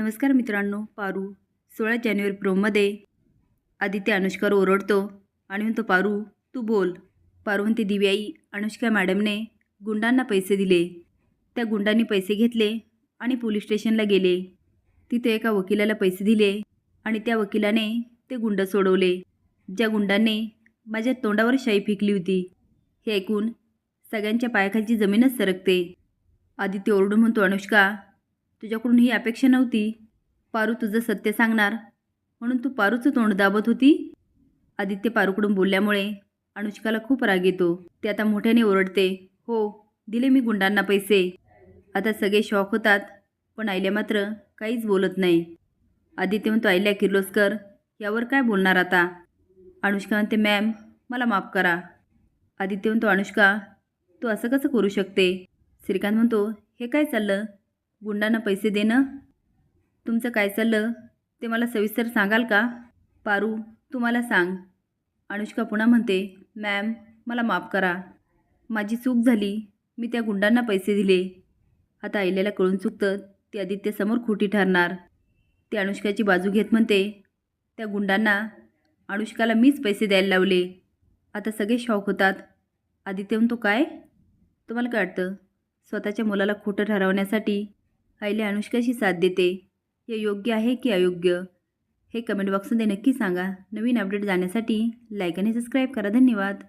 नमस्कार मित्रांनो पारू. सोळा जानेवारी प्रोमध्ये आदित्य अनुष्कावर ओरडतो आणि म्हणतो पारू तू बोल. पारू म्हणते दिव्याई अनुष्का मॅडमने गुंडांना पैसे दिले. त्या गुंडांनी पैसे घेतले आणि पोलीस स्टेशनला गेले. तिथे एका वकिलाला पैसे दिले आणि त्या वकिलाने ते गुंड सोडवले ज्या गुंडांनी माझ्या तोंडावर शाई फेकली होती. हे ऐकून सगळ्यांच्या पायाखालची जमीनच सरकते. आदित्य ओरडून म्हणतो अनुष्का तुझ्याकडून ही अपेक्षा नव्हती. पारू तुझं सत्य सांगणार. म्हणून तू पारूचं तोंड दाबत होती? आदित्य पारूकडून बोलल्यामुळे अनुष्काला खूप राग येतो. ते आता मोठ्याने ओरडते. हो दिले मी गुंडांना पैसे. आता सगळे शॉक होतात पण आईल्या मात्र काहीच बोलत नाही. आदित्य म्हणतो आईल्या किर्लोस्कर यावर काय बोलणार आता? अनुष्का म्हणते मॅम मला माफ करा. आदित्य म्हणतो अनुष्का तू असं कसं करू शकते? श्रीकांत म्हणतो हे काय चाललं? गुंडांना पैसे देणं? तुमचं काय चाललं? ते मला सविस्तर सांगाल का? पारू तू मला सांग. अनुष्का पुन्हा म्हणते मॅम मला माफ करा. माझी चूक झाली. मी त्या गुंडांना पैसे दिले. आता आईल्याला कळून चुकतं ती आदित्यसमोर खोटी ठरणार. ती अनुष्काची बाजू घेत म्हणते त्या गुंडांना अनुष्काला मीच पैसे द्यायला लावले. आता सगळे शॉक होतात. आदित्य म्हणतो काय? तुम्हाला काय वाटतं? स्वतःच्या मुलाला खोटं ठरवण्यासाठी आईले अनुष्काशी साथ देते? हे योग्य आहे की अयोग्य? हे कमेंट बॉक्समध्ये नक्की सांगा. नवीन अपडेट जाण्यासाठी लाईक आणि सबस्क्राईब करा. धन्यवाद.